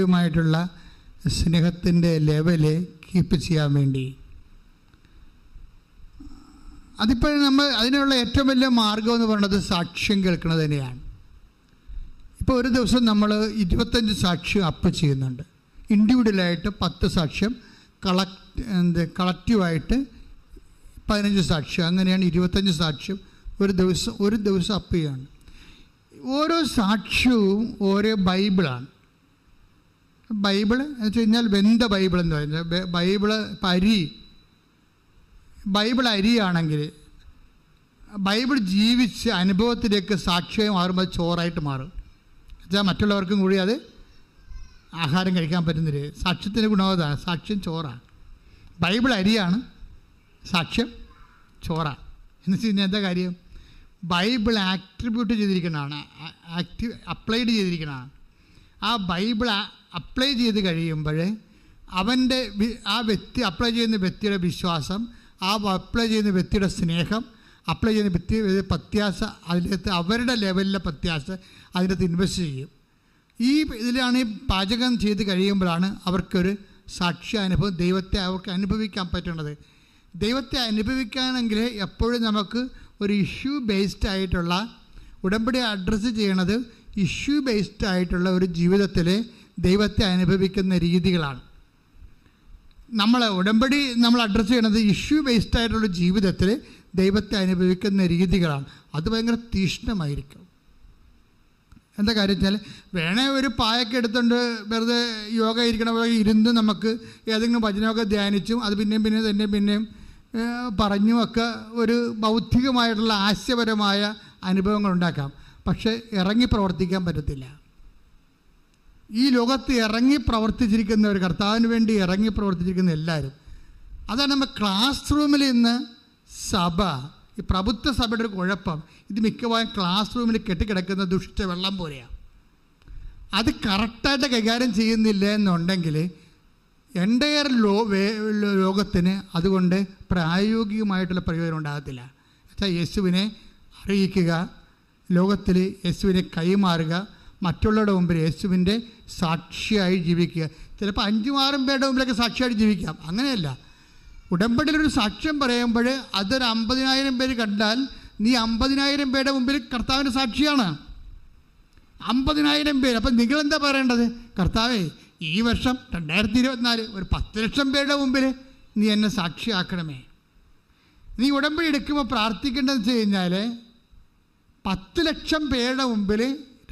ദൈവമായിട്ടുള്ള സ്നേഹത്തിന്റെ level keep ചെയ്യാൻ വേണ്ടി. അതിപ്പോൾ നമ്മൾ അതിനുള്ള ഏറ്റവും വലിയ മാർഗം എന്ന് പറയുന്നത് സാക്ഷ്യം കേൾക്കുന്നത് തന്നെയാണ്. ഇപ്പോൾ ഒരു ദിവസം നമ്മൾ ഇരുപത്തഞ്ച് സാക്ഷ്യം അപ്പ് ചെയ്യുന്നുണ്ട്. ഇൻഡിവിജ്വലായിട്ട് പത്ത് സാക്ഷ്യം കളക്ട് എന്ത് കളക്റ്റീവായിട്ട് പതിനഞ്ച് സാക്ഷ്യം അങ്ങനെയാണ് ഇരുപത്തഞ്ച് സാക്ഷ്യം ഒരു ദിവസം ഒരു ദിവസം അപ്പ് ചെയ്യാണ് ഓരോ സാക്ഷ്യവും ഓരോ ബൈബിളാണ്. ബൈബിൾ എന്ന് വെച്ച് കഴിഞ്ഞാൽ വെന്ത ബൈബിൾ എന്ന് പറയുന്നത്. ബൈബിൾ അരി ബൈബിൾ അരിയാണെങ്കിൽ ബൈബിൾ ജീവിച്ച് അനുഭവത്തിലേക്ക് സാക്ഷ്യം മാറുമ്പോൾ ചോറായിട്ട് മാറും. എന്നുവെച്ചാൽ മറ്റുള്ളവർക്കും കൂടി അത് ആഹാരം കഴിക്കാൻ പറ്റുന്നില്ല സാക്ഷ്യത്തിന്റെ ഗുണവതാണ് സാക്ഷ്യം ചോറാണ് ബൈബിൾ അരിയാണ് സാക്ഷ്യം ചോറാണ് എന്ന് വെച്ച് കഴിഞ്ഞാൽ എന്താ കാര്യം? ബൈബിൾ ആക്ട്രിബ്യൂട്ട് ചെയ്തിരിക്കുന്നതാണ് ആക്റ്റീവ് അപ്ലൈഡ് ചെയ്തിരിക്കുന്നതാണ്. ആ ബൈബിൾ അപ്ലൈ ചെയ്ത് കഴിയുമ്പോൾ അവന്റെ ആ വ്യക്തി അപ്ലൈ ചെയ്യുന്ന വ്യക്തിയുടെ വിശ്വാസം ആ അപ്ലൈ ചെയ്യുന്ന വ്യക്തിയുടെ സ്നേഹം അപ്ലൈ ചെയ്യുന്ന വ്യക്തി പ്രത്യാശ അതിനകത്ത് അവരുടെ ലെവലിലെ പ്രത്യാശ അതിനകത്ത് ഇൻവെസ്റ്റ് ചെയ്യും. ഈ ഇതിലാണ് ഈ പാചകം ചെയ്ത് കഴിയുമ്പോഴാണ് അവർക്കൊരു സാക്ഷി അനുഭവം ദൈവത്തെ അവർക്ക് അനുഭവിക്കാൻ പറ്റുന്നത് ദൈവത്തെ അനുഭവിക്കാനെങ്കിൽ എപ്പോഴും നമുക്ക് ഒരു ഇഷ്യൂ ബേസ്ഡ് ആയിട്ടുള്ള ഉടമ്പടി അഡ്രസ്സ് ചെയ്യണത് ഇഷ്യൂ ബേസ്ഡ് ആയിട്ടുള്ള ഒരു ജീവിതത്തിൽ ദൈവത്തെ അനുഭവിക്കുന്ന രീതികളാണ്. നമ്മൾ ഉടമ്പടി നമ്മൾ അഡ്രസ്സ് ചെയ്യണത് ഇഷ്യൂ ബേസ്ഡ് ആയിട്ടുള്ള ജീവിതത്തിൽ ദൈവത്തെ അനുഭവിക്കുന്ന രീതികളാണ്. അത് ഭയങ്കര തീഷ്ണമായിരിക്കും. എന്താ കാര്യം വെച്ചാൽ വേണേ ഒരു പായൊക്കെ എടുത്തുകൊണ്ട് വെറുതെ യോഗ ഇരിക്കണ പോലെ ഇരുന്ന് നമുക്ക് ഏതെങ്കിലും വചനമൊക്കെ ധ്യാനിച്ചും അത് പിന്നെയും പിന്നെയും തന്നെ പിന്നെയും പറഞ്ഞുമൊക്കെ ഒരു ബൗദ്ധികമായിട്ടുള്ള ആശയപരമായ അനുഭവങ്ങൾ ഉണ്ടാക്കാം. പക്ഷേ ഇറങ്ങി പ്രവർത്തിക്കാൻ പറ്റത്തില്ല. ഈ ലോകത്ത് ഇറങ്ങി പ്രവർത്തിച്ചിരിക്കുന്ന ഒരു കർത്താവിന് വേണ്ടി ഇറങ്ങി പ്രവർത്തിച്ചിരിക്കുന്ന എല്ലാവരും അതാണ് നമ്മൾ ക്ലാസ് റൂമിൽ ഇന്ന് സഭ ഈ പ്രഭുത്വ സഭയുടെ ഒരു കുഴപ്പം. ഇത് മിക്കവാറും ക്ലാസ് റൂമിൽ കെട്ടിക്കിടക്കുന്ന ദുഷ്ട വെള്ളം പോലെയാണ് അത് കറക്റ്റായിട്ട് കൈകാര്യം ചെയ്യുന്നില്ല എന്നുണ്ടെങ്കിൽ എന്റയർ ലോ ലോകത്തിന് അതുകൊണ്ട് പ്രായോഗികമായിട്ടുള്ള പ്രയോജനം ഉണ്ടാകത്തില്ല. വെച്ചാൽ യേശുവിനെ അറിയിക്കുക ലോകത്തിൽ യേശുവിനെ കൈമാറുക മറ്റുള്ളവരുടെ മുമ്പിൽ യേശുവിന്റെ സാക്ഷിയായി ജീവിക്കുക. ചിലപ്പോൾ അഞ്ചും ആറും പേരുടെ മുമ്പിലൊക്കെ സാക്ഷിയായിട്ട് ജീവിക്കാം. അങ്ങനെയല്ല. ഉടമ്പടിയിലൊരു സാക്ഷ്യം പറയുമ്പോൾ അതൊരു അമ്പതിനായിരം പേര് കണ്ടാൽ നീ അമ്പതിനായിരം പേരുടെ മുമ്പിൽ കർത്താവിന്റെ സാക്ഷിയാണ്. അമ്പതിനായിരം പേര്. അപ്പം നിങ്ങളെന്താ പറയേണ്ടത്? കർത്താവേ ഈ വർഷം രണ്ടായിരത്തി ഇരുപത്തിനാല് ഒരു പത്ത് ലക്ഷം പേരുടെ മുമ്പിൽ നീ എന്നെ സാക്ഷിയാക്കണമേ. നീ ഉടമ്പടി എടുക്കുമ്പോൾ പ്രാർത്ഥിക്കേണ്ടതെന്ന് വെച്ച് കഴിഞ്ഞാൽ പത്ത് ലക്ഷം പേരുടെ മുമ്പിൽ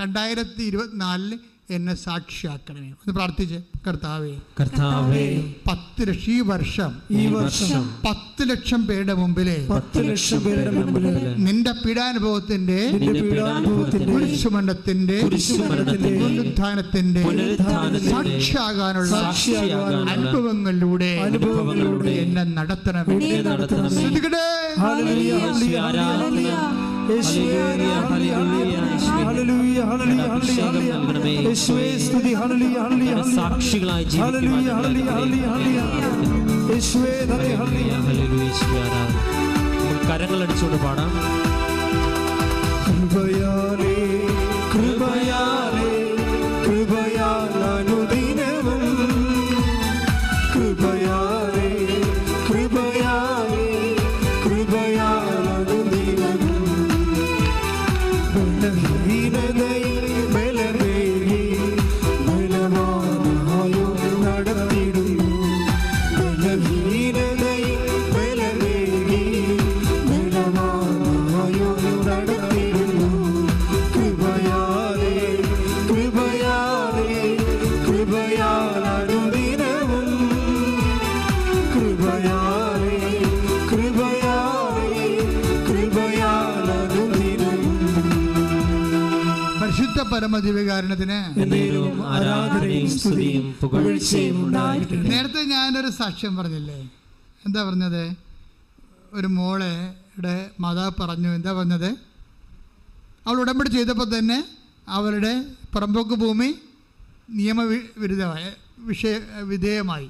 രണ്ടായിരത്തി ഇരുപത്തിനാലിൽ എന്നെ സാക്ഷിയാക്കണമേ. ഒന്ന് പ്രാർത്ഥിച്ച് കർത്താവേ കർത്താവേ പത്ത് ലക്ഷം ഈ വർഷം ഈ വർഷം പത്ത് ലക്ഷം പേരുടെ മുമ്പിലെ പത്ത് ലക്ഷം പേരുടെ മുമ്പിലെ നിന്റെ പീഡാനുഭവത്തിന്റെ കുരിശുമരണത്തിന്റെ പുനരുത്ഥാനത്തിന്റെ സാക്ഷിയാകാനുള്ള അനുഭവങ്ങളിലൂടെ അനുഭവങ്ങളിലൂടെ എന്നെ നടത്തണം എന്നെ നടത്തണമേ. ഹല്ലേലൂയ, ഹല്ലേലൂയ, ഹല്ലേലൂയ. യേശുവേ, ഹല്ലേലൂയ, ഹല്ലേലൂയ, ഹല്ലേലൂയ, ഹല്ലേലൂയ, ഹല്ലേലൂയ. ഹല്ലേലൂയ, ഹല്ലേലൂയ, ഹല്ലേലൂയ. സാക്ഷികളായി ഹല്ലേലൂയ. കരങ്ങളടിച്ചുകൊണ്ട് പാടാം കൃപയാലേ കൃപയാലേ കൃപയാൽ പരമദിവ്യകാരണത്തിന് ഉണ്ടായിരിക്കട്ടെ. നേരത്തെ ഞാനൊരു സാക്ഷ്യം പറഞ്ഞില്ലേ? എന്താ പറഞ്ഞത്? ഒരു മോളെയുടെ മാതാവ് പറഞ്ഞു. എന്താ പറഞ്ഞത്? അവൾ ഉടമ്പടി ചെയ്തപ്പോൾ തന്നെ അവരുടെ പുറമ്പോക്ക് ഭൂമി നിയമവിരുദ്ധമായ വിഷയ വിധേയമായി.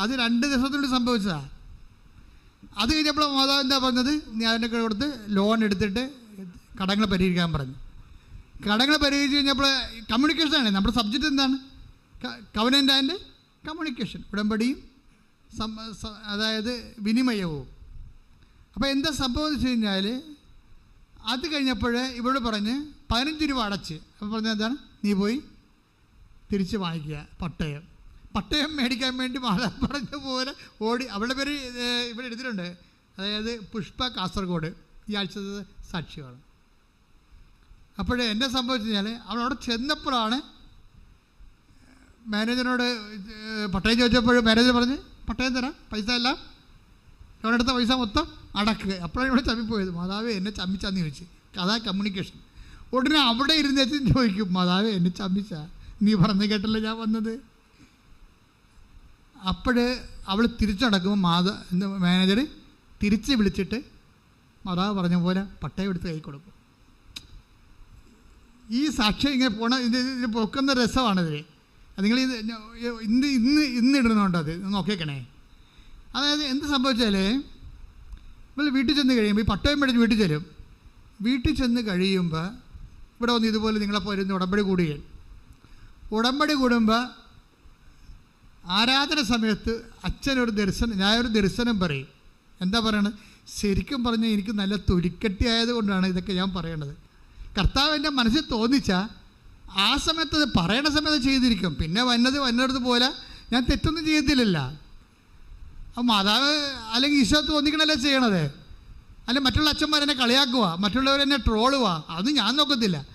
അത് രണ്ട് ദിവസത്തിനുള്ളിൽ സംഭവിച്ചതാണ് അത് കഴിഞ്ഞപ്പോൾ മാതാവ് എന്താ പറഞ്ഞത്? ഞാൻ കൊടുത്ത് ലോൺ എടുത്തിട്ട് കടങ്ങൾ പരിഹരിക്കാൻ പറഞ്ഞു. കടങ്ങൾ പരിഹരിച്ച് കഴിഞ്ഞപ്പോൾ കമ്മ്യൂണിക്കേഷനാണ് നമ്മുടെ സബ്ജക്റ്റ് എന്താണ്? കവനന്റ് ആൻഡ് കമ്മ്യൂണിക്കേഷൻ ഉടമ്പടിയും അതായത് വിനിമയവും. അപ്പോൾ എന്താ സംഭവം എന്ന് വെച്ച് കഴിഞ്ഞാൽ അത് കഴിഞ്ഞപ്പോൾ ഇവിടെ പറഞ്ഞ് പതിനഞ്ച് രൂപ അടച്ച്. അപ്പോൾ പറഞ്ഞ എന്താണ്? നീ പോയി തിരിച്ച് വാങ്ങിക്കുക പട്ടയം. പട്ടയം മേടിക്കാൻ വേണ്ടി മാതാ പറഞ്ഞ പോലെ ഓടി അവളുടെ പേര് ഇവിടെ എടുത്തിട്ടുണ്ട് അതായത് പുഷ്പ കാസർഗോഡ്. ഈ ആഴ്ചത്തെ സാക്ഷിയാണ് അപ്പോഴേ എന്നെ സംഭവിച്ചു കഴിഞ്ഞാൽ അവിടെ ചെന്നപ്പോഴാണ് മാനേജറിനോട് പട്ടയം ചോദിച്ചപ്പോൾ മാനേജർ പറഞ്ഞ് പട്ടയം തരാം പൈസ എല്ലാം അവരെടുത്ത പൈസ മൊത്തം അടക്കുക അപ്പോഴാണ് ഇവിടെ ചമ്മിപ്പോയത്. മാതാവ് എന്നെ ചമ്മിച്ചാന്ന് ചോദിച്ചു. അതാ കമ്മ്യൂണിക്കേഷൻ ഉടനെ അവിടെ ഇരുന്ന് വെച്ച് ചോദിക്കും മാതാവ് എന്നെ ചമ്മിച്ച? നീ പറഞ്ഞു കേട്ടല്ലോ ഞാൻ വന്നത്? അപ്പോൾ അവൾ തിരിച്ചടക്കുമ്പോൾ മാതാ മാനേജർ തിരിച്ച് വിളിച്ചിട്ട് മാതാവ് പറഞ്ഞ പോലെ പട്ടയം എടുത്ത് കൈ കൊടുക്കും. ഈ സാക്ഷ്യം ഇങ്ങനെ പോണ ഇത് ഇത് പൊക്കുന്ന രസമാണിതിൽ നിങ്ങൾ ഇത് ഇന്ന് ഇന്ന് ഇന്ന് ഇടുന്നുണ്ടോ അത്? നോക്കിയേക്കണേ. അതായത് എന്ത് സംഭവിച്ചാൽ നമ്മൾ വീട്ടിൽ ചെന്ന് കഴിയുമ്പോൾ ഈ പട്ടയം മേടിച്ച് വീട്ടിൽ ചെല്ലും. വീട്ടിൽ ചെന്ന് കഴിയുമ്പോൾ ഇവിടെ വന്ന് ഇതുപോലെ നിങ്ങളെപ്പോലെ ഇരുന്ന് ഉടമ്പടി കൂടുകയും. ഉടമ്പടി കൂടുമ്പോൾ ആരാധന സമയത്ത് അച്ഛനൊരു ദർശനം ഞാനൊരു ദർശനം പറയും. എന്താ പറയണത്? ശരിക്കും പറഞ്ഞാൽ എനിക്ക് നല്ല തുരിക്കട്ടിയായത് ആയതുകൊണ്ടാണ് ഇതൊക്കെ ഞാൻ പറയണത്. കർത്താവ് എന്റെ മനസ്സിൽ തോന്നിച്ച ആ സമയത്ത് അത് പറയണ സമയത്ത് ചെയ്തിരിക്കും. പിന്നെ വന്നത് വന്നിടത്ത് പോലെ ഞാൻ തെറ്റൊന്നും ചെയ്തില്ലല്ല അപ്പം മാതാവ് അല്ലെങ്കിൽ ഈശോ തോന്നിക്കണല്ലേ ചെയ്യണത്? അല്ലെ മറ്റുള്ള അച്ഛന്മാരെന്നെ കളിയാക്കുക മറ്റുള്ളവർ എന്നെ ട്രോളുക അത് ഞാൻ നോക്കത്തില്ല.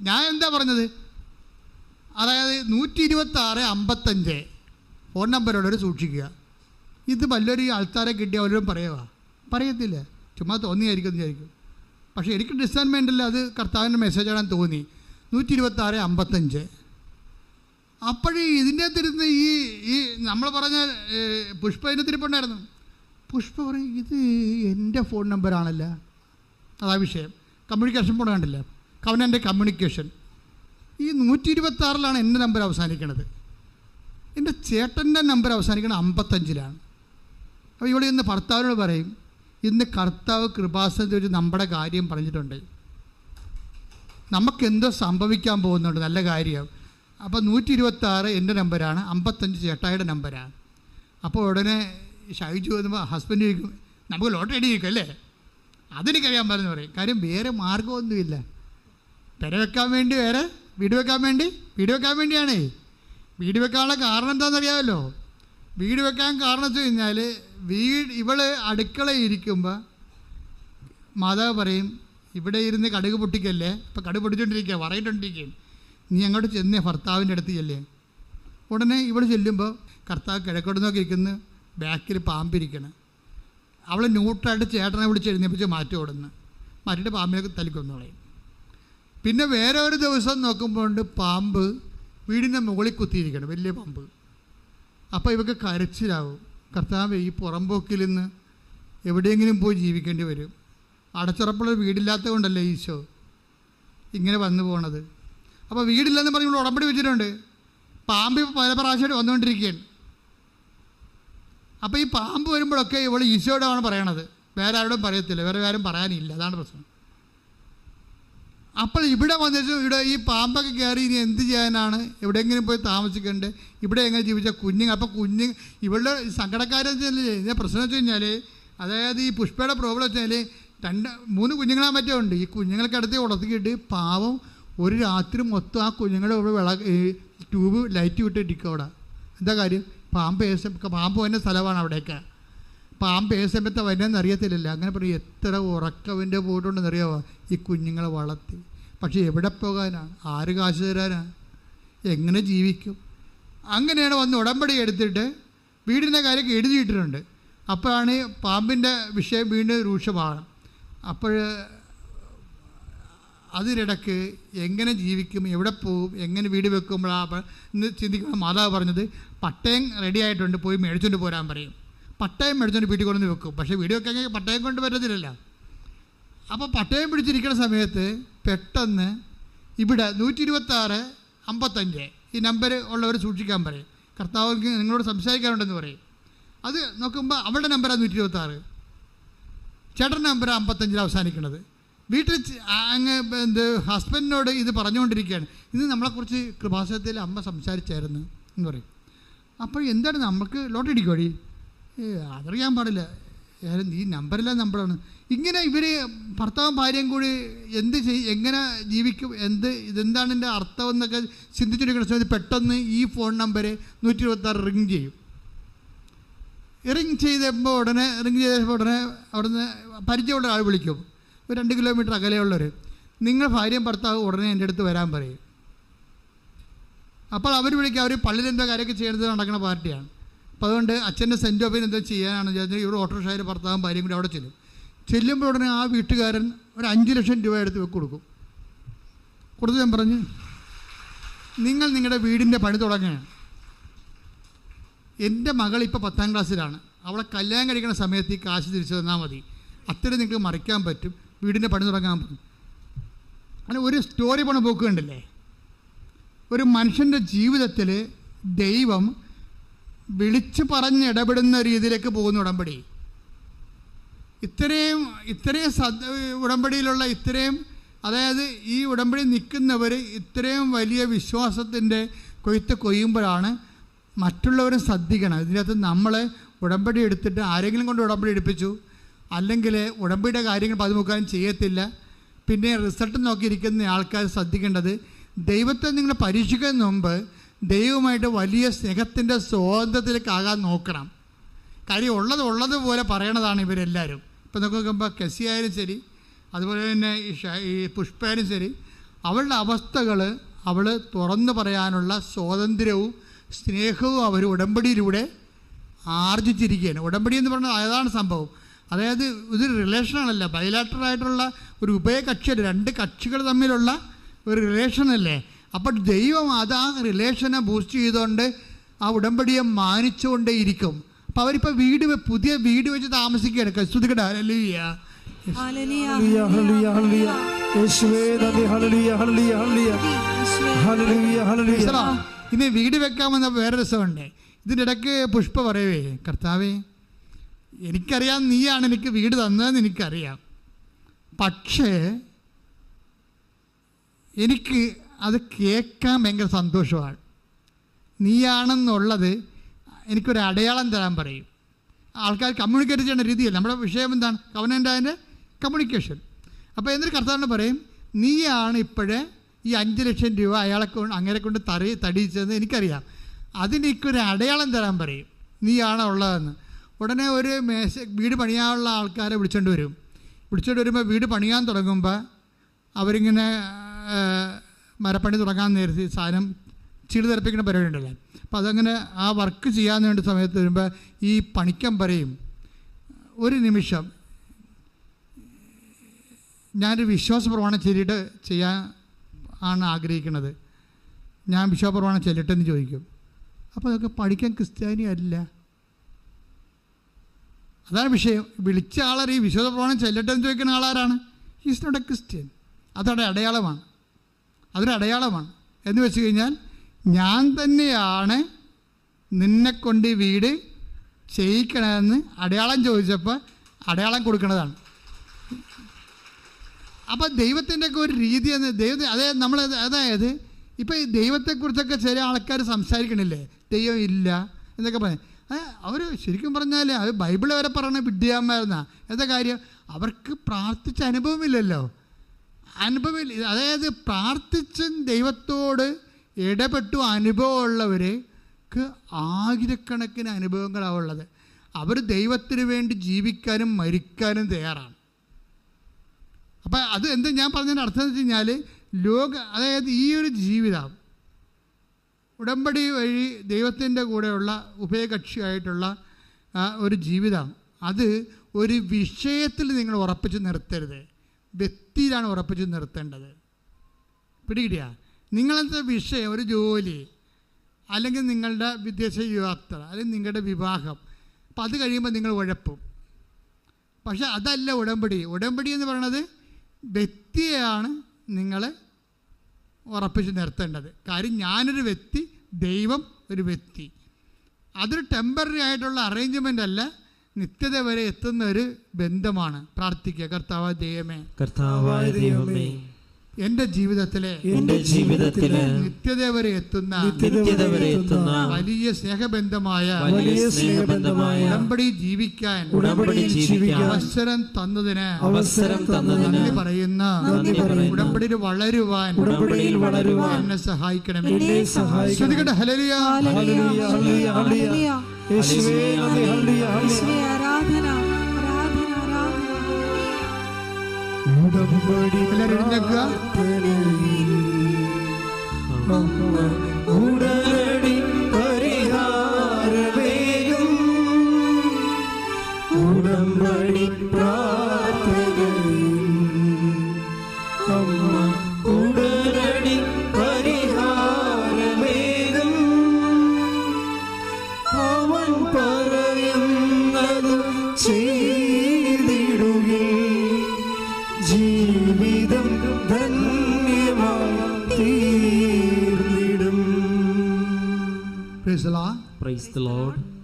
ഞാൻ എന്താ പറഞ്ഞത്? അതായത് നൂറ്റി ഇരുപത്തി ആറ് അമ്പത്തഞ്ച് ഫോൺ നമ്പറുള്ളവർ സൂക്ഷിക്കുക. ഇത് വല്ലൊരു ആൾക്കാരെ കിട്ടിയ അവരോടും പറയുക പറയത്തില്ല. ചുമ്മാ തോന്നിയായിരിക്കും വിചാരിക്കും. പക്ഷേ എനിക്ക് ഡിസൈൻമെന്റിൽ അത് കർത്താവിന്റെ മെസ്സേജാണെന്ന് തോന്നി. നൂറ്റി ഇരുപത്താറ് അമ്പത്തഞ്ച്. അപ്പോഴേ ഇതിന്റെ അകത്തിരുന്ന് ഈ ഈ നമ്മൾ പറഞ്ഞ പുഷ്പ ഇതിന്റെ തിരിപ്പുണ്ടായിരുന്നു പുഷ്പ പറയും ഇത് എന്റെ ഫോൺ നമ്പറാണല്ലോ അതാ വിഷയം. കമ്മ്യൂണിക്കേഷൻ ഫോൺ കണ്ടില്ല. കവനന്റെ കമ്മ്യൂണിക്കേഷൻ ഈ നൂറ്റി ഇരുപത്താറിലാണ് എന്റെ നമ്പർ അവസാനിക്കണത്. എന്റെ ചേട്ടന്റെ നമ്പർ അവസാനിക്കുന്നത് അമ്പത്തഞ്ചിലാണ്. അപ്പോൾ ഇവിടെ ഇന്ന് ഭർത്താവിനോട് പറയും ഇന്ന് കർത്താവ് കൃപാസനത്തിൽ ഒരു നമ്മുടെ കാര്യം പറഞ്ഞിട്ടുണ്ട്. നമുക്കെന്തോ സംഭവിക്കാൻ പോകുന്നുണ്ട് നല്ല കാര്യം. അപ്പോൾ നൂറ്റി ഇരുപത്തി ആറ് എന്റെ നമ്പരാണ് അമ്പത്തഞ്ച് ചേട്ടായിയുടെ നമ്പരാണ്. അപ്പോൾ ഉടനെ ഷൈജു വന്നപ്പോൾ ഹസ്ബൻഡ് ചോദിക്കും നമുക്ക് ലോട്ടറി അടിയിരിക്കും അല്ലേ? അതെനിക്കറിയാൻ പറഞ്ഞു പറയും. കാര്യം വേറെ മാർഗമൊന്നുമില്ല പെര വെക്കാൻ വേണ്ടി വേറെ വീട് വെക്കാൻ വേണ്ടി വീട് വെക്കാൻ വേണ്ടിയാണേ. വീട് വെക്കാനുള്ള കാരണം എന്താണെന്നറിയാമല്ലോ. വീട് വെക്കാൻ കാരണം വെച്ച് കഴിഞ്ഞാൽ വീട് ഇവൾ അടുക്കളയിൽ ഇരിക്കുമ്പോൾ മാതാവ് പറയും ഇവിടെ ഇരുന്ന് കടുക് പൊട്ടിക്കല്ലേ? ഇപ്പം കടുക് പൊട്ടിച്ചോണ്ടിരിക്കുക പറയിട്ടുണ്ടിരിക്കുകയും നീ അങ്ങോട്ട് ചെന്നേ ഭർത്താവിന്റെ അടുത്ത് ചെല്ലേ. ഉടനെ ഇവിടെ ചെല്ലുമ്പോൾ കർത്താവ് കിഴക്കോട്ട് നോക്കി ഇരിക്കുന്നു ബാക്കിൽ പാമ്പിരിക്കണം അവൾ ന്യൂട്രായിട്ട് ചേട്ടനെ വിളിച്ച് എഴുന്നേപ്പിച്ച് മാറ്റി ഓടുന്നു. മാറ്റിയിട്ട് പാമ്പിനെ തലിക്കൊന്നു കളയും പിന്നെ വേറെ ഒരു ദിവസം നോക്കുമ്പോൾണ്ട് പാമ്പ് വീടിന്റെ മുകളിൽ കുത്തിയിരിക്കണം വലിയ പാമ്പ്. അപ്പോൾ ഇവക്ക് കരച്ചിലാവും. കർത്താവ് ഈ പുറമ്പോക്കിൽ നിന്ന് എവിടെയെങ്കിലും പോയി ജീവിക്കേണ്ടി വരും. അടച്ചുറപ്പുള്ള വീടില്ലാത്തത് കൊണ്ടല്ലേ ഈശോ ഇങ്ങനെ വന്നു പോണത്? അപ്പോൾ വീടില്ലെന്ന് പറഞ്ഞ് ഇവിടെ ഉടമ്പടി വെച്ചിട്ടുണ്ട്. പാമ്പ് പല പ്രാവശ്യമായിട്ട് വന്നുകൊണ്ടിരിക്കുകയാണ്. അപ്പോൾ ഈ പാമ്പ് വരുമ്പോഴൊക്കെ ഇവൾ ഈശോയോടാണ് പറയണത്. വേറെ ആരോടും പറയത്തില്ല. വേറെ ആരും പറയാനില്ല. അതാണ് പ്രശ്നം. അപ്പോൾ ഇവിടെ വന്നിട്ട് ഇവിടെ ഈ പാമ്പൊക്കെ കയറി ഇനി എന്ത് ചെയ്യാനാണ്? എവിടെയെങ്കിലും പോയി താമസിക്കേണ്ടത് ഇവിടെ എങ്ങനെ ജീവിച്ച കുഞ്ഞുങ്ങൾ അപ്പോൾ കുഞ്ഞു ഇവളുടെ സങ്കടക്കാരെന്ന് വെച്ചാൽ ഇതിന്റെ പ്രശ്നം വെച്ച് കഴിഞ്ഞാൽ അതായത് ഈ പുഷ്പയുടെ പ്രോബ്ലം വെച്ചാൽ രണ്ട് മൂന്ന് കുഞ്ഞുങ്ങളാ മറ്റോ ഉണ്ട്. ഈ കുഞ്ഞുങ്ങൾക്ക് അടുത്ത് ഉടത്തിക്കിട്ട് പാവം ഒരു രാത്രി മൊത്തം ആ കുഞ്ഞുങ്ങളുടെ ഇവിടെ വിള ട്യൂബ് ലൈറ്റ് വിട്ടിട്ടിരിക്കും അവിടെ. എന്താ കാര്യം? പാമ്പ് പാമ്പ് വരുന്ന സ്ഥലമാണ് അവിടെയൊക്കെ. പാമ്പ് ഏത് സമയത്ത് വരുന്നതെന്ന് അറിയത്തില്ലല്ലോ. അങ്ങനെ പറയും എത്ര ഉറക്കവിന്റെ പോയിട്ടുണ്ടെന്ന് അറിയാമോ ഈ കുഞ്ഞുങ്ങളെ വളർത്തി. പക്ഷേ എവിടെ പോകാനാണ് ആര് കാശ് തരാനാണ് എങ്ങനെ ജീവിക്കും? അങ്ങനെയാണ് വന്ന് ഉടമ്പടി എടുത്തിട്ട് വീടിന്റെ കാര്യം എഴുതിയിട്ടിട്ടുണ്ട്. അപ്പോഴാണ് പാമ്പിന്റെ വിഷയം വീണ്ടും രൂക്ഷമാണ് അപ്പോൾ അതിനിടക്ക് എങ്ങനെ ജീവിക്കും എവിടെ പോകും എങ്ങനെ വീട് വെക്കുമ്പോഴാണ് ചിന്തിക്കുന്ന മാതാവ് പറഞ്ഞത് പട്ടയം റെഡി ആയിട്ടുണ്ട് പോയി മേടിച്ചുകൊണ്ട് പോരാൻ പറയും. പട്ടയം മേടിച്ചുകൊണ്ട് വീട്ടിൽ കൊണ്ടുവന്ന് വെക്കും. പക്ഷേ വീട് വെക്കാൻ പട്ടയം കൊണ്ട് പറ്റത്തില്ലല്ലോ. അപ്പോൾ പട്ടയം പിടിച്ചിരിക്കുന്ന സമയത്ത് പെട്ടെന്ന് ഇവിടെ നൂറ്റി ഇരുപത്താറ് അമ്പത്തഞ്ച് ഈ നമ്പർ ഉള്ളവർ സൂക്ഷിക്കാൻ പറയും. കർത്താവ് നിങ്ങളോട് സംസാരിക്കാനുണ്ടെന്ന് പറയും. അത് നോക്കുമ്പോൾ അവളുടെ നമ്പറാണ് നൂറ്റി ഇരുപത്താറ് ചേട്ടന്റെ നമ്പർ അമ്പത്തഞ്ചിൽ അവസാനിക്കുന്നത്. വീട്ടിൽ അങ്ങ് എന്ത് ഹസ്ബൻഡിനോട് ഇത് പറഞ്ഞുകൊണ്ടിരിക്കുകയാണ്. ഇത് നമ്മളെക്കുറിച്ച് കൃപാസനത്തിൽ അമ്മ സംസാരിച്ചായിരുന്നു എന്ന് പറയും. അപ്പോൾ എന്താണ് നമുക്ക് ലോട്ടറി അതറിയാൻ പാടില്ല. നീ നമ്പറില്ല നമ്പറാണ്. ഇങ്ങനെ ഇവർ ഭർത്താവും ഭാര്യയും കൂടി എന്ത് ചെയ് എങ്ങനെ ജീവിക്കും എന്ത് ഇതെന്താണ് എന്റെ അർത്ഥം എന്നൊക്കെ ചിന്തിച്ചിരിക്കുന്ന സമയത്ത് പെട്ടെന്ന് ഈ ഫോൺ നമ്പർ നൂറ്റി ഇരുപത്താറ് റിങ് ചെയ്യും. റിങ് ചെയ്തപ്പോൾ ഉടനെ റിങ് ചെയ്തപ്പോൾ ഉടനെ അവിടുന്ന് പരിചയമുള്ള ആൾ വിളിക്കും. ഒരു രണ്ട് കിലോമീറ്റർ അകലെയുള്ളവർ നിങ്ങൾ ഭാര്യയും ഭർത്താവ് ഉടനെ എന്റെ അടുത്ത് വരാൻ പറയും. അപ്പോൾ അവർ വിളിക്കുക അവർ പള്ളിയിൽ എന്തോ കാര്യമൊക്കെ ചെയ്യുന്നത് നടക്കുന്ന പാർട്ടിയാണ്. അപ്പോൾ അതുകൊണ്ട് അച്ഛന്റെ സെന്റ് ഓഫിന് എന്തോ ചെയ്യാനാണ് ചേച്ചി ഇവർ ഓട്ടോറിക്ഷയിൽ ഭർത്താവും ഭാര്യയും കൂടി അവിടെ ചെല്ലും. ചെല്ലുമ്പോൾ ഉടനെ ആ വീട്ടുകാരൻ ഒരു അഞ്ച് ലക്ഷം രൂപ എടുത്ത് വെക്ക് കൊടുക്കും. കൊടുത്ത് ഞാൻ പറഞ്ഞു നിങ്ങൾ നിങ്ങളുടെ വീടിന്റെ പണി തുടങ്ങുകയാണ് എന്റെ മകൾ ഇപ്പോൾ പത്താം ക്ലാസ്സിലാണ്. അവളെ കല്യാണം കഴിക്കുന്ന സമയത്ത് ഈ കാശ് തിരിച്ചു തന്നാൽ മതി. അത്രയും നിങ്ങൾക്ക് മറിക്കാൻ പറ്റും. വീടിന്റെ പണി തുടങ്ങാൻ പറ്റും. അങ്ങനെ ഒരു സ്റ്റോറി പണം പോക്ക് കണ്ടില്ലേ? ഒരു മനുഷ്യന്റെ ജീവിതത്തിൽ ദൈവം വിളിച്ചു പറഞ്ഞ് ഇടപെടുന്ന രീതിയിലേക്ക് പോകുന്ന ഉടമ്പടി. ഇത്രയും ഇത്രയും സദ് ഉടമ്പടിയിലുള്ള ഇത്രയും അതായത് ഈ ഉടമ്പടി നിൽക്കുന്നവർ ഇത്രയും വലിയ വിശ്വാസത്തിന്റെ കൊയ്ത്ത് കൊയ്യുമ്പോഴാണ് മറ്റുള്ളവരും ശ്രദ്ധിക്കണം. ഇതിനകത്ത് നമ്മൾ ഉടമ്പടി എടുത്തിട്ട് ആരെങ്കിലും കൊണ്ട് ഉടമ്പടി എടുപ്പിച്ചു അല്ലെങ്കിൽ ഉടമ്പടിയുടെ കാര്യങ്ങൾ പതിമുക്കാനും ചെയ്യത്തില്ല. പിന്നെ റിസൾട്ട് നോക്കിയിരിക്കുന്ന ആൾക്കാർ ശ്രദ്ധിക്കേണ്ടത് ദൈവത്തെ നിങ്ങൾ പരീക്ഷിക്കുന്നതിന് മുമ്പ് ദൈവമായിട്ട് വലിയ സ്നേഹത്തിന്റെ സ്വാതന്ത്ര്യത്തിലേക്കാകാൻ നോക്കണം. കാര്യം ഉള്ളത് ഉള്ളതുപോലെ പറയണതാണ് ഇവരെല്ലാവരും. ഇപ്പം നോക്കുമ്പോൾ കെസി ആയാലും ശരി അതുപോലെ തന്നെ ഈ പുഷ്പയാലും ശരി അവളുടെ അവസ്ഥകൾ അവൾ തുറന്നു പറയാനുള്ള സ്വാതന്ത്ര്യവും സ്നേഹവും അവർ ഉടമ്പടിയിലൂടെ ആർജിച്ചിരിക്കുകയാണ്. ഉടമ്പടി എന്ന് പറഞ്ഞാൽ അതാണ് സംഭവം. അതായത് ഇതൊരു റിലേഷനാണല്ല ബയലാറ്ററായിട്ടുള്ള ഒരു ഉഭയകക്ഷിയല്ല രണ്ട് കക്ഷികൾ തമ്മിലുള്ള ഒരു റിലേഷനല്ലേ അപ്പോൾ ദൈവം അത് ആ റിലേഷനെ ബൂസ്റ്റ് ചെയ്തുകൊണ്ട് ആ ഉടമ്പടിയെ മാനിച്ചുകൊണ്ടേ ഇരിക്കും അപ്പോൾ അവരിപ്പോൾ വീട് പുതിയ വീട് വെച്ച് താമസിക്കുകയാണ്. ശ്രുതികട അല്ലയ്യ ഹല്ലേലൂയ ഹല്ലേലൂയ ഹല്ലേലൂയ യേശുവേ നന്ദി. ഹല്ലേലൂയ ഹല്ലേലൂയ ഹല്ലേലൂയ ഹല്ലേലൂയ ഹല്ലേലൂയ ഇനി വീട് വെക്കാമെന്ന വേറെ രസമുണ്ട്. ഇതിന്റെ ഇടയ്ക്ക് പുഷ്പ പറയവേ കർത്താവേ എനിക്കറിയാം നീയാണ് എനിക്ക് വീട് തന്നതെന്ന് എനിക്കറിയാം. പക്ഷേ എനിക്ക് അത് കേൾക്കാൻ ഭയങ്കര സന്തോഷമാണ്. നീയാണെന്നുള്ളത് എനിക്കൊരു അടയാളം തരാൻ പറയും. ആൾക്കാർ കമ്മ്യൂണിക്കേറ്റ് ചെയ്യുന്ന രീതിയല്ല. നമ്മുടെ വിഷയം എന്താണ്? കവനന്റെ കമ്മ്യൂണിക്കേഷൻ അപ്പോൾ എന്നിട്ട് കർത്താവിനെ പറയും നീയാണ് ഇപ്പോഴേ ഈ അഞ്ച് ലക്ഷം രൂപ അയാളെ കൊണ്ട് അങ്ങനെ കൊണ്ട് തറി തടിയിച്ചതെന്ന് എനിക്കറിയാം. അതിനൊരു അടയാളം തരാൻ പറയും. നീയാണോ ഉള്ളതെന്ന്. ഉടനെ ഒരു മേശ വീട് പണിയാനുള്ള ആൾക്കാരെ വിളിച്ചോണ്ട് വരും. വിളിച്ചോണ്ട് വരുമ്പോൾ വീട് പണിയാൻ തുടങ്ങുമ്പോൾ അവരിങ്ങനെ മരപ്പണി തുടങ്ങാൻ നേരത്തെ സാധനം ചീട് തെറപ്പിക്കുന്ന പരിപാടി ഉണ്ടല്ലോ. അപ്പോൾ അതങ്ങനെ ആ വർക്ക് ചെയ്യാൻ വേണ്ടി സമയത്ത് വരുമ്പോൾ ഈ പണിക്കമ്പരയും ഒരു നിമിഷം ഞാനൊരു വിശ്വാസ പ്രമാണം ചെയ്യാൻ ആണ് ആഗ്രഹിക്കുന്നത്. ഞാൻ വിശ്വാസ പ്രമാണം ചെല്ലട്ടെ എന്ന് ചോദിക്കും. അപ്പോൾ അതൊക്കെ പഠിക്കാൻ ക്രിസ്ത്യാനി അല്ല. അതാണ് വിഷയം. വിളിച്ച ഈ വിശ്വാസ പ്രമാണം ചെല്ലട്ടെ എന്ന് ചോദിക്കുന്ന ആളാരാണ്? Is not a Christian. അതവിടെ അടയാളമാണ്. അതൊരു അടയാളമാണ് എന്ന് വെച്ച് കഴിഞ്ഞാൽ ഞാൻ തന്നെയാണ് നിന്നെക്കൊണ്ട് വീട് ചെയ്യിക്കണമെന്ന് അടയാളം ചോദിച്ചപ്പോൾ അടയാളം കൊടുക്കുന്നതാണ്. അപ്പോൾ ദൈവത്തിന്റെയൊക്കെ ഒരു രീതി എന്ന് ദൈവത്തെ അതായത് നമ്മൾ അതായത് ഇപ്പോൾ ഈ ദൈവത്തെക്കുറിച്ചൊക്കെ ചില ആൾക്കാർ സംസാരിക്കണില്ലേ? ദൈവം ഇല്ല എന്നൊക്കെ പറയും അവർ ശരിക്കും പറഞ്ഞാൽ അവർ ബൈബിൾ വരെ പറയണ വിദ്യാമായിരുന്ന എന്താ കാര്യം? അവർക്ക് പ്രാർത്ഥിച്ച അനുഭവമില്ലല്ലോ അനുഭവം അതായത് പ്രാർത്ഥിച്ച് ദൈവത്തോട് ഇടപെട്ടു അനുഭവമുള്ളവർക്ക് ആയിരക്കണക്കിന് അനുഭവങ്ങളാണ് ഉള്ളത്. അവർ ദൈവത്തിന് വേണ്ടി ജീവിക്കാനും മരിക്കാനും തയ്യാറാണ്. അപ്പം അത് എന്ത് ഞാൻ പറഞ്ഞതിന്റെ അർത്ഥം എന്ന് വെച്ച് കഴിഞ്ഞാൽ ലോക അതായത് ഈ ഒരു ജീവിതം ഉടമ്പടി വഴി ദൈവത്തിന്റെ കൂടെയുള്ള ഉഭയകക്ഷിയായിട്ടുള്ള ഒരു ജീവിതം അത് ഒരു വിഷയത്തിൽ നിങ്ങൾ ഉറപ്പിച്ച് നിർത്തരുത്. വ്യക്തിയിലാണ് ഉറപ്പിച്ച് നിർത്തേണ്ടത്. പിടികിട്ടിയ? നിങ്ങളത്തെ വിഷയം? ഒരു ജോലി. അല്ലെങ്കിൽ നിങ്ങളുടെ വിദേശ യാത്ര. അല്ലെങ്കിൽ നിങ്ങളുടെ വിവാഹം. അപ്പം അത് കഴിയുമ്പോൾ നിങ്ങൾ ഉഴപ്പും. പക്ഷെ അതല്ല ഉടമ്പടി. ഉടമ്പടി എന്ന് പറയുന്നത് വ്യക്തിയെയാണ് നിങ്ങൾ ഉറപ്പിച്ച് നിർത്തേണ്ടത്. കാര്യം ഞാനൊരു വ്യക്തി ദൈവം ഒരു വ്യക്തി. അതൊരു ടെമ്പററി ആയിട്ടുള്ള അറേഞ്ച്മെന്റ് അല്ല. നിത്യത വരെ എത്തുന്ന ഒരു ബന്ധമാണ്. പ്രാർത്ഥിക്കുക. കർത്താവ് ദൈവമേ കർത്താവായ ദൈവമേ എന്റെ ജീവിതത്തിലെ എന്റെ ജീവിതത്തിലെ നിത്യത വരെ എത്തുന്ന നിത്യത വരെ എത്തുന്ന വലിയ സ്നേഹബന്ധമായ വലിയ സ്നേഹബന്ധമായ ഉടമ്പടി ജീവിക്കാൻ ഉടമ്പടി ജീവിക്കാൻ അവസരം തന്നതിന് അവസരം തന്നതിന് നന്ദി പറയുന്ന നന്ദി പറയുന്നു. ഉടമ്പടിയിൽ വളരുവാൻ ഉടമ്പടിയിൽ വളരുവാൻ എന്നെ സഹായിക്കണമേ. എന്നെ സഹായിക്കണമേ. ഹല്ലേലൂയ, ഹല്ലേലൂയ, ഹല്ലേലൂയ. യേശുവേ നന്ദി, ഹല്ലേലൂയ, ഉടമ്പടി എല്ലാവരും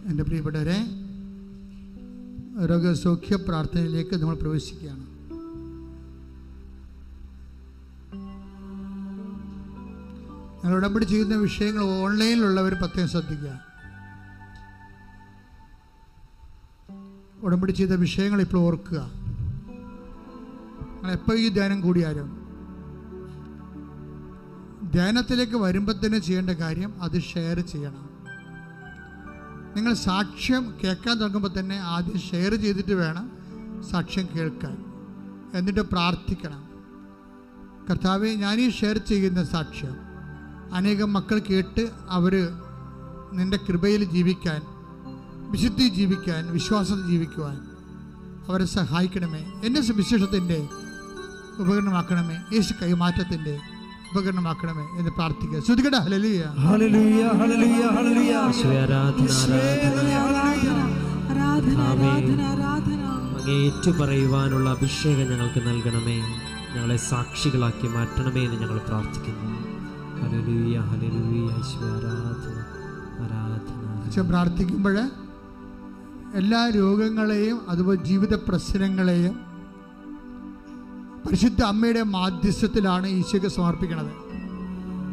എന്റെ പ്രിയപ്പെട്ടവരെ രോഗസൗഖ്യ പ്രാർത്ഥനയിലേക്ക് നമ്മൾ പ്രവേശിക്കുകയാണ്. ഞങ്ങൾ ഉടമ്പടി ചെയ്യുന്ന വിഷയങ്ങൾ ഓൺലൈനിലുള്ളവർ പ്രത്യേകം ശ്രദ്ധിക്കുക. ഉടമ്പടി ചെയ്ത വിഷയങ്ങൾ ഇപ്പോൾ ഓർക്കുക. നിങ്ങൾ എപ്പോൾ ഈ ധ്യാനം കൂടിയാലും ധ്യാനത്തിലേക്ക് വരുമ്പോൾ തന്നെ ചെയ്യേണ്ട കാര്യം അത് ഷെയർ ചെയ്യണം. നിങ്ങൾ സാക്ഷ്യം കേൾക്കാൻ തുടങ്ങുമ്പോൾ തന്നെ ആദ്യം ഷെയർ ചെയ്തിട്ട് വേണം സാക്ഷ്യം കേൾക്കാൻ. എന്നിട്ട് പ്രാർത്ഥിക്കണം. കർത്താവെ ഞാനീ ഷെയർ ചെയ്യുന്ന സാക്ഷ്യം അനേകം മക്കൾ കേട്ട് അവർ നിന്റെ കൃപയിൽ ജീവിക്കാൻ വിശുദ്ധി ജീവിക്കാൻ വിശ്വാസത്തിൽ ജീവിക്കുവാൻ അവരെ സഹായിക്കണമേ. എന്നെ സുവിശേഷത്തിന്റെ ഉപകരണമാക്കണമേ. യേശു കൈമാറ്റത്തിന്റെ ഉപകരണമാക്കണമേ എന്ന് പ്രാർത്ഥിക്കുക. ശ്രുതികട ഹലലിയ ഹല്ലേലൂയ ഹല്ലേലൂയ ഹല്ലേലൂയ. യേശുവേ ആരാധന. ആരാധന ആരാധന ആരാധന ആരാധന. അങ്ങേ ഏറ്റുപറയുവാനുള്ള അഭിഷേകം ഞങ്ങൾക്ക് നൽകണമേ. ഞങ്ങളെ സാക്ഷികളാക്കി മാറ്റണമേ എന്ന് ഞങ്ങൾ പ്രാർത്ഥിക്കുന്നു. ഹല്ലേലൂയ ഹല്ലേലൂയ യേശുവേ ആരാധന ആരാധന. പ്രാർത്ഥിക്കുമ്പോൾ എല്ലാ രോഗങ്ങളെയും അതുപോലെ ജീവിത പ്രശ്നങ്ങളെയും പരിശുദ്ധ അമ്മയുടെ മാധ്യസ്ഥത്തിലാണ് ഈശോയ്ക്ക് സമർപ്പിക്കുന്നത്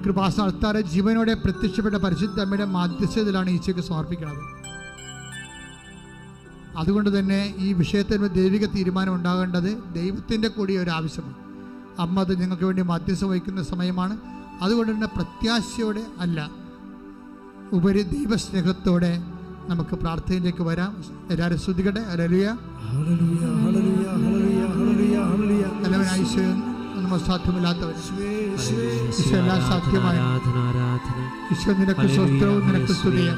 കൃപാസ്ഥാനത്താറെ ജീവനോടെ പ്രത്യക്ഷപ്പെട്ട പരിശുദ്ധ അമ്മയുടെ മാധ്യസ്ഥതയിലാണ് ഈശോയ്ക്ക് സമർപ്പിക്കുന്നത് അതുകൊണ്ട് തന്നെ ഈ വിഷയത്തിന് ദൈവിക തീരുമാനം ഉണ്ടാകേണ്ടത് ദൈവത്തിന്റെ കൂടി ഒരു ആവശ്യമാണ്. അമ്മ അത് ഞങ്ങൾക്ക് വേണ്ടി മാധ്യസ്ഥ വഹിക്കുന്ന സമയമാണ്. അതുകൊണ്ട് തന്നെ പ്രത്യാശയോടെ അല്ല ഉപരി ദൈവസ്നേഹത്തോടെ നമുക്ക് പ്രാർത്ഥനയിലേക്ക് വരാം. എല്ലാവരും ശ്രദ്ധിക്കട്ടെ അലലിയ ഒന്നും സാധ്യമല്ലാത്തവർ യേശുവേ ഈശോ എല്ലാം സാധ്യമായി. ഈശോ നിനക്ക് സ്വസ്ഥവും നിനക്ക് സ്തുതിയും.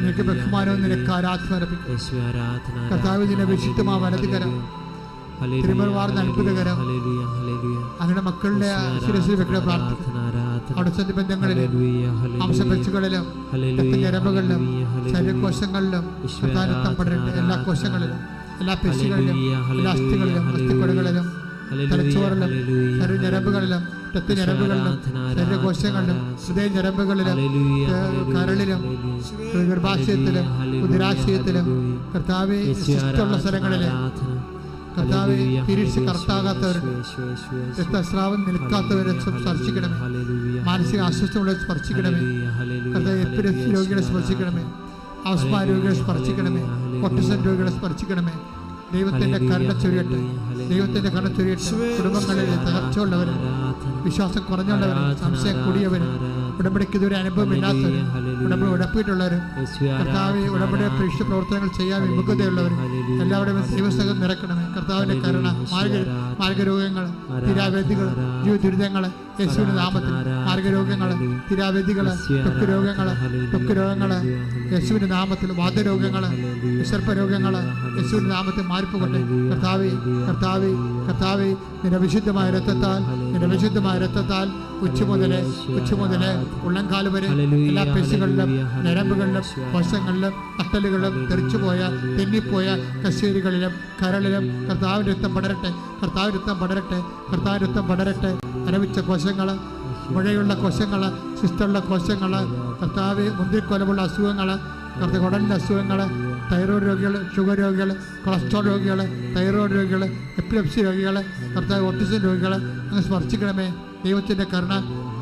നിനക്ക് ബഹുമാനവും നിനക്ക്. ആരാധന അർപ്പിക്കും യേശുവേ, ആരാധന, കർത്താവ് നിന്നെ ആരാധന, വിശുദ്ധമാ വലതുകരം, അത്ഭുതകരം. അങ്ങനെ മക്കളുടെ ശിരസിൽ വെക്കുന്ന പ്രാർത്ഥന. ബന്ധങ്ങളിലും ഹല്ലേലൂയ, ഹല്ലേലൂയ. ശരീരകോശങ്ങളിലും എല്ലാ കോശങ്ങളിലും എല്ലാ പേശികളിലും എല്ലാ അസ്ഥികളിലും അസ്ഥിക്കൊടുകളിലും ശരീരകോശങ്ങളിലും ആരാധന. ഹൃദയ ഞരമ്പുകളിലും കരളിലും. ഗർഭാശയത്തിലും ഉദരാശയത്തിലും. കർത്താവെ ശിഷ്ടമുള്ള സ്ഥലങ്ങളിലെ. കർത്താവെ തിരിച്ച്. രക്തസ്രാവം നിൽക്കാത്തവരെ സ്പർശിക്കണമേ മാനസിക. അസ്വസ്ഥമുള്ളവരെ സ്പർശിക്കണമേ കർത്താവ് രോഗികളെ സ്പർശിക്കണമേ. രോഗികളെ സ്പർശിക്കണമേ ഹല്ലേലൂയ, രോഗികളെ സ്പർശിക്കണമേ ദൈവത്തിന്റെ കരുണ ചൊരിയട്ടെ ദൈവത്തിന്റെ കരുണ ചൊരിയട്ടെ കുടുംബങ്ങളിൽ തകർച്ചയുള്ളവർ വിശ്വാസം കുറഞ്ഞുള്ളവർ സംശയം കൂടിയവർ ഉടമ്പടിക്ക് ഇതുവരെ അനുഭവമില്ലാത്തവർ ഉടമ്പടി ഉടപ്പിയിട്ടുള്ളവർ കർത്താവ് ആരാധന, ഉടമ്പടിയെ പരീക്ഷ പ്രവർത്തനങ്ങൾ ചെയ്യാൻ വിമുഖതയുള്ളവർ എല്ലാവരുടെയും ദൈവസംഘം നിറക്കണമേ കർത്താവിന്റെ കരുണ മാർഗ മാർഗരോഗങ്ങൾ തീരാവേദികൾ ജീവ ദുരിതങ്ങൾ യേശുവിന്റെ നാമത്തിൽ മാർഗരോഗങ്ങൾ ത്വക്ക് രോഗങ്ങൾ ത്വക്ക് യേശുവിന്റെ നാമത്തിൽ വാദരോഗങ്ങൾ വിസർപ്പരോഗങ്ങൾ യേശുവിന്റെ നാമത്തിൽ മാറിപ്പോകട്ടെ. കർത്താവെ കർത്താവെ കർത്താവെ നിന്റെ വിശുദ്ധമായ രക്തത്താൽ നിന്റെ വിശുദ്ധമായ രക്തത്താൽ ഉച്ച മുതൽ ഉച്ച മുതൽ ഉള്ളംകാൽ വരെ എല്ലാ പേശികളിലും നരമ്പുകളിലും കോശങ്ങളിലും അട്ടലുകളിലും തെറിച്ചുപോയ തെന്നിപ്പോയ കശേരികളിലും കരളിലും കർത്താവിന്റെ രക്തം പടരട്ടെ. കർത്താവ് രക്തം പടരട്ടെ. കർത്താവ് രക്തം പടരട്ടെ. അരവിച്ച കോശങ്ങൾ മുഴയുള്ള കോശങ്ങൾ സിസ്റ്റുള്ള കോശങ്ങൾ കർത്താവ് മുന്തിരിക്കൊലമുള്ള അസുഖങ്ങൾ കർത്ത കുടലിന്റെ അസുഖങ്ങൾ തൈറോയ്ഡ് രോഗികൾ ഷുഗർ രോഗികൾ കൊളസ്ട്രോൾ രോഗികൾ തൈറോയ്ഡ് രോഗികൾ എപ്പിലെപ്സി രോഗികൾ കർത്താവ് ഓട്ടിസം രോഗികൾ അങ്ങ് സ്മർശിക്കണമേ ദൈവത്തിന്റെ കരുണ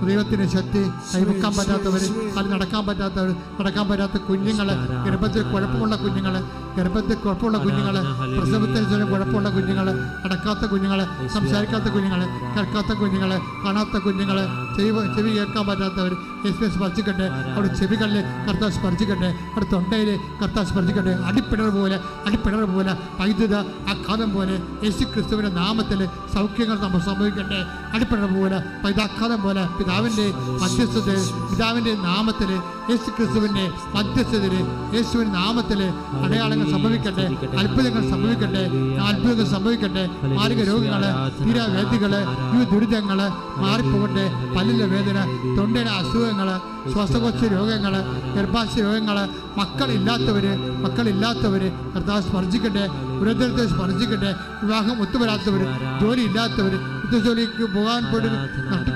ദൈവത്തിന്റെ ശക്തി കൈവക്കാൻ പറ്റാത്തവർ അത് നടക്കാൻ പറ്റാത്തവർ നടക്കാൻ പറ്റാത്ത കുഞ്ഞുങ്ങൾ ഗർഭത്തിൽ കുഴപ്പമുള്ള കുഞ്ഞുങ്ങൾ ഗർഭത്തിൽ കുഴപ്പമുള്ള കുഞ്ഞുങ്ങൾ പ്രസവത്തിന് ചില കുഴപ്പമുള്ള കുഞ്ഞുങ്ങൾ നടക്കാത്ത കുഞ്ഞുങ്ങൾ സംസാരിക്കാത്ത കുഞ്ഞുങ്ങൾ കേൾക്കാത്ത കുഞ്ഞുങ്ങൾ കാണാത്ത കുഞ്ഞുങ്ങൾ ചെവി ചെവി കേൾക്കാൻ പറ്റാത്തവർ യേശുവിനെ സ്പർശിക്കട്ടെ അവിടെ ചെവികളിൽ കർത്താവ് സ്പർശിക്കട്ടെ അവിടെ തൊണ്ടയിൽ കർത്താവ് സ്പർശിക്കട്ടെ അടിപ്പിണർ പോലെ അടിപ്പിണർ പോലെ വൈദ്യുത ആഘാതം പോലെ യേശു ക്രിസ്തുവിന്റെ നാമത്തിൽ സൗഖ്യങ്ങൾ നമ്മൾ സംഭവിക്കട്ടെ. അടിപ്പിണർ പോലെ പൈതാക്കാലം പോലെ പിതാവിന്റെ മധ്യസ്ഥതയിൽ പിതാവിന്റെ നാമത്തിൽ യേശു ക്രിസ്തുവിന്റെ മധ്യസ്ഥതയിൽ യേശുവിന്റെ നാമത്തിൽ അടയാളങ്ങൾ സംഭവിക്കട്ടെ അത്ഭുതങ്ങൾ സംഭവിക്കട്ടെ അത്ഭുതങ്ങൾ സംഭവിക്കട്ടെ. മാർഗ രോഗങ്ങൾ തീരാവേദികൾ ഈ ദുരിതങ്ങൾ മാറിപ്പോകട്ടെ. പല്ലിലെ വേദന തൊണ്ടയുടെ അസുഖങ്ങൾ ശ്വാസകോശ രോഗങ്ങൾ ഗർഭാശയ രോഗങ്ങൾ മക്കളില്ലാത്തവർ മക്കളില്ലാത്തവർ കർത്താവ് സ്പർശിക്കട്ടെ ഉരന്തരത്തെ സ്പർശിക്കട്ടെ വിവാഹം ഒത്തുവരാത്തവർ ജോലി ഇല്ലാത്തവർ ജോലിക്ക് പോകാൻ പോയിട്ട്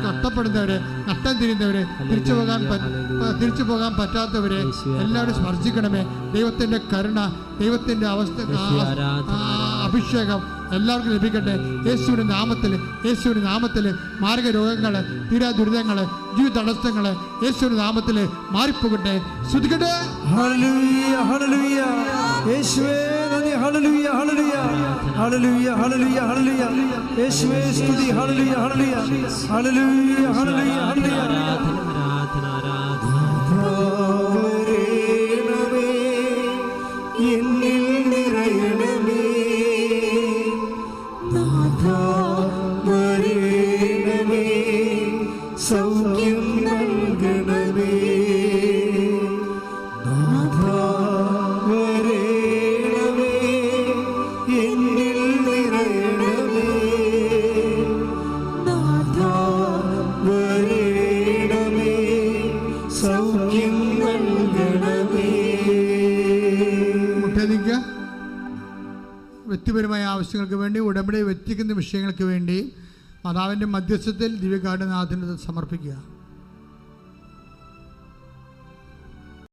കഷ്ടപ്പെടുന്നവരെ നഷ്ടം തിരിയുന്നവരെ തിരിച്ചു പോകാൻ തിരിച്ചു പോകാൻ പറ്റാത്തവരെ എല്ലാവരും സ്പർശിക്കണമേ. ദൈവത്തിന്റെ കരുണ ദൈവത്തിന്റെ അവസ്ഥ അഭിഷേകം എല്ലാവർക്കും ലഭിക്കട്ടെ. യേശുവിന്റെ നാമത്തിൽ യേശുവിന്റെ നാമത്തിൽ മാർഗ രോഗങ്ങൾ തീരാ ദുരിതങ്ങൾ ജീവിത തടസ്സങ്ങൾ യേശുവിന്റെ നാമത്തിൽ മാറിപ്പോകട്ടെ. ശ്രദ്ധിക്കട്ടെ ഹല്ലേലൂയ ഹല്ലേലൂയ. യേശുവേ നന്ദി ഹല്ലേലൂയ ഹല്ലേലൂയ ഹല്ലേലൂയ ഹല്ലേലൂയ ഹല്ലേലൂയ യേശുവേ സ്തുതി ഹല്ലേലൂയ ഹല്ലേലൂയ ഹല്ലേലൂയ ഹല്ലേലൂയ ഹല്ലേലൂയ വിഷയങ്ങൾക്ക് വേണ്ടി മാതാവിന്റെ മധ്യസ്ഥത്തിൽ ദിവ്യകാരുണ്യനാഥന് സമർപ്പിക്കുക.